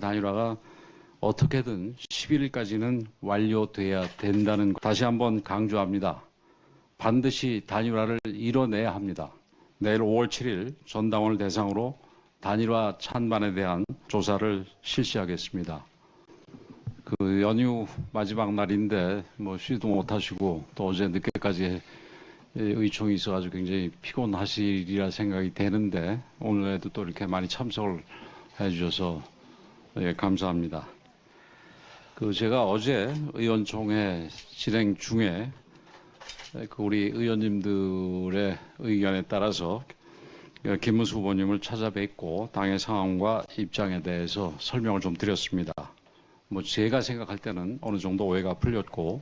단일화가 어떻게든 11일까지는 완료돼야 된다는 거 다시 한번 강조합니다. 반드시 단일화를 이뤄내야 합니다. 내일 5월 7일 전당원을 대상으로 단일화 찬반에 대한 조사를 실시하겠습니다. 그 연휴 마지막 날인데 뭐 쉬도 못 하시고 또 어제 늦게까지 의총이 있어가지고 굉장히 피곤하시리라 생각이 되는데 오늘에도 또 이렇게 많이 참석을 해주셔서 예, 감사합니다. 그 제가 어제 의원총회 진행 중에 그 우리 의원님들의 의견에 따라서 김문수 후보님을 찾아뵙고 당의 상황과 입장에 대해서 설명을 좀 드렸습니다. 뭐 제가 생각할 때는 어느 정도 오해가 풀렸고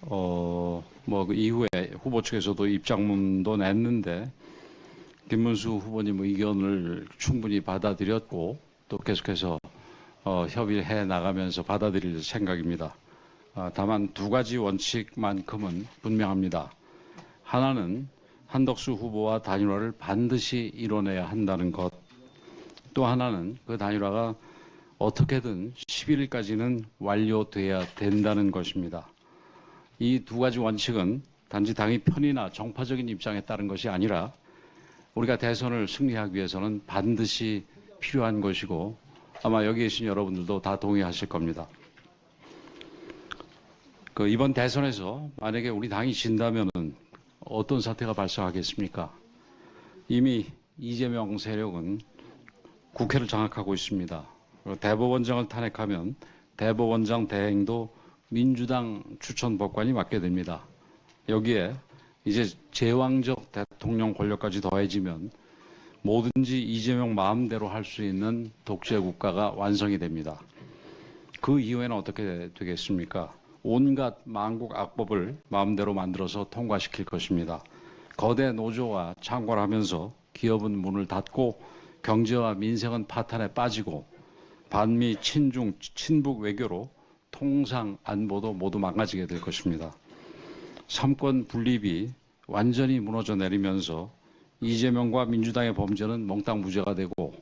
어뭐 그 이후에 후보 측에서도 입장문도 냈는데 김문수 후보님 의견을 충분히 받아들였고 또 계속해서 어, 협의해 나가면서 받아들일 생각입니다. 아, 다만 두 가지 원칙만큼은 분명합니다. 하나는 한덕수 후보와 단일화를 반드시 이뤄내야 한다는 것. 또 하나는 그 단일화가 어떻게든 11일까지는 완료돼야 된다는 것입니다. 이 두 가지 원칙은 단지 당의 편이나 정파적인 입장에 따른 것이 아니라 우리가 대선을 승리하기 위해서는 반드시 필요한 것이고 아마 여기 계신 여러분들도 다 동의하실 겁니다. 그 이번 대선에서 만약에 우리 당이 진다면은 어떤 사태가 발생하겠습니까? 이미 이재명 세력은 국회를 장악하고 있습니다. 대법원장을 탄핵하면 대법원장 대행도 민주당 추천 법관이 맡게 됩니다. 여기에 이제 제왕적 대통령 권력까지 더해지면 뭐든지 이재명 마음대로 할 수 있는 독재 국가가 완성이 됩니다. 그 이후에는 어떻게 되겠습니까? 온갖 망국 악법을 마음대로 만들어서 통과시킬 것입니다. 거대 노조와 창궐하면서 기업은 문을 닫고 경제와 민생은 파탄에 빠지고 반미 친중 친북 외교로 통상 안보도 모두 망가지게 될 것입니다. 삼권 분립이 완전히 무너져 내리면서 이재명과 민주당의 범죄는 몽땅 무죄가 되고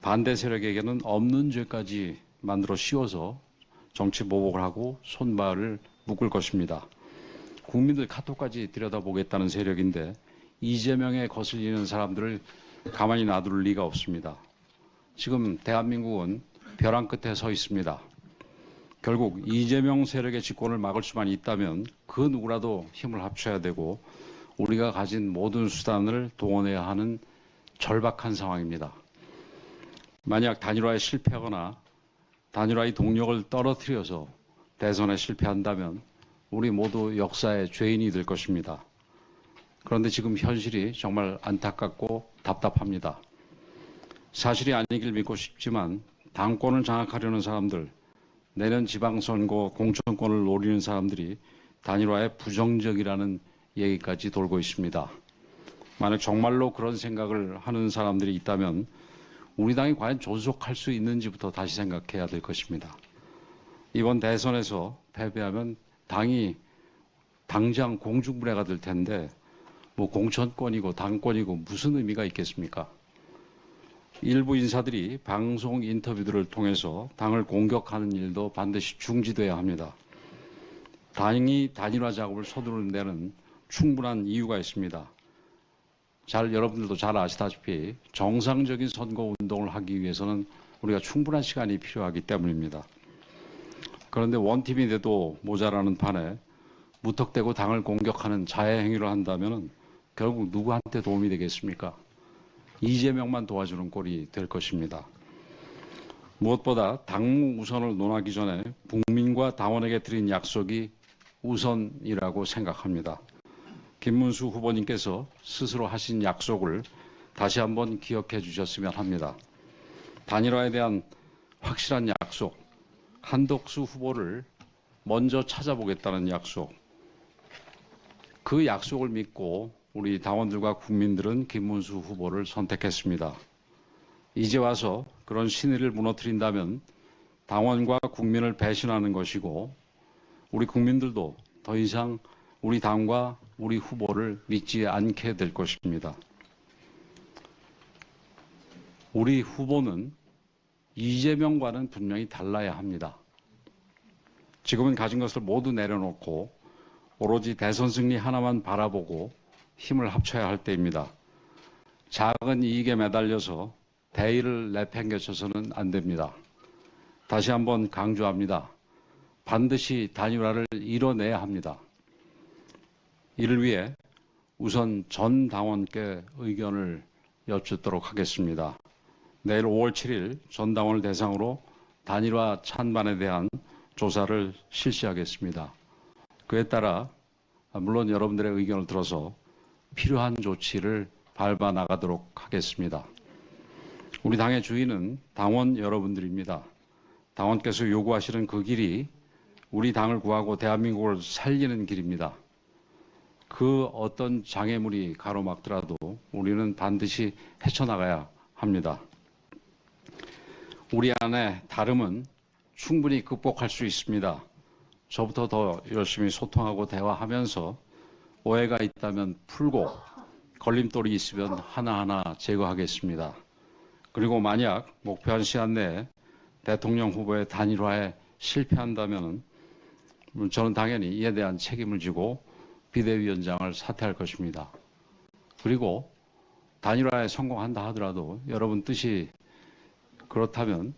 반대 세력에게는 없는 죄까지 만들어 씌워서 정치 보복을 하고 손발을 묶을 것입니다. 국민들 카톡까지 들여다보겠다는 세력인데 이재명에 거슬리는 사람들을 가만히 놔둘 리가 없습니다. 지금 대한민국은 벼랑 끝에 서 있습니다. 결국 이재명 세력의 집권을 막을 수만 있다면 그 누구라도 힘을 합쳐야 되고 우리가 가진 모든 수단을 동원해야 하는 절박한 상황입니다. 만약 단일화에 실패하거나 단일화의 동력을 떨어뜨려서 대선에 실패한다면 우리 모두 역사의 죄인이 될 것입니다. 그런데 지금 현실이 정말 안타깝고 답답합니다. 사실이 아니길 믿고 싶지만 당권을 장악하려는 사람들, 내년 지방선거 공천권을 노리는 사람들이 단일화에 부정적이라는 얘기까지 돌고 있습니다. 만약 정말로 그런 생각을 하는 사람들이 있다면 우리 당이 과연 존속할 수 있는지부터 다시 생각해야 될 것입니다. 이번 대선에서 패배하면 당이 당장 공중분해가 될 텐데 뭐 공천권이고 당권이고 무슨 의미가 있겠습니까? 일부 인사들이 방송 인터뷰들을 통해서 당을 공격하는 일도 반드시 중지돼야 합니다. 당이 단일화 작업을 서두르는 데는 충분한 이유가 있습니다. 잘 여러분들도 잘 아시다시피 정상적인 선거 운동을 하기 위해서는 우리가 충분한 시간이 필요하기 때문입니다. 그런데 원팀이 돼도 모자라는 판에 무턱대고 당을 공격하는 자해 행위를 한다면 결국 누구한테 도움이 되겠습니까? 이재명만 도와주는 꼴이 될 것입니다. 무엇보다 당무 우선을 논하기 전에 국민과 당원에게 드린 약속이 우선이라고 생각합니다. 김문수 후보님께서 스스로 하신 약속을 다시 한번 기억해 주셨으면 합니다. 단일화에 대한 확실한 약속, 한덕수 후보를 먼저 찾아보겠다는 약속, 그 약속을 믿고 우리 당원들과 국민들은 김문수 후보를 선택했습니다. 이제 와서 그런 신의를 무너뜨린다면 당원과 국민을 배신하는 것이고 우리 국민들도 더 이상 우리 당과 우리 후보를 믿지 않게 될 것입니다. 우리 후보는 이재명과는 분명히 달라야 합니다. 지금은 가진 것을 모두 내려놓고 오로지 대선 승리 하나만 바라보고 힘을 합쳐야 할 때입니다. 작은 이익에 매달려서 대의를 내팽개쳐서는 안 됩니다. 다시 한번 강조합니다. 반드시 단일화를 이뤄내야 합니다. 이를 위해 우선 전 당원께 의견을 여쭙도록 하겠습니다. 내일 5월 7일 전 당원을 대상으로 단일화 찬반에 대한 조사를 실시하겠습니다. 그에 따라 물론 여러분들의 의견을 들어서 필요한 조치를 밟아 나가도록 하겠습니다. 우리 당의 주인은 당원 여러분들입니다. 당원께서 요구하시는 그 길이 우리 당을 구하고 대한민국을 살리는 길입니다. 그 어떤 장애물이 가로막더라도 우리는 반드시 헤쳐나가야 합니다. 우리 안에 다름은 충분히 극복할 수 있습니다. 저부터 더 열심히 소통하고 대화하면서 오해가 있다면 풀고 걸림돌이 있으면 하나하나 제거하겠습니다. 그리고 만약 목표한 시한 내에 대통령 후보의 단일화에 실패한다면 저는 당연히 이에 대한 책임을 지고 비대위원장을 사퇴할 것입니다. 그리고 단일화에 성공한다 하더라도 여러분 뜻이 그렇다면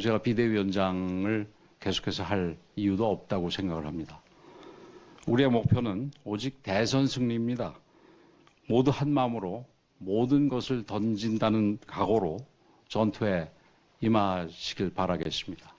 제가 비대위원장을 계속해서 할 이유도 없다고 생각을 합니다. 우리의 목표는 오직 대선 승리입니다. 모두 한 마음으로 모든 것을 던진다는 각오로 전투에 임하시길 바라겠습니다.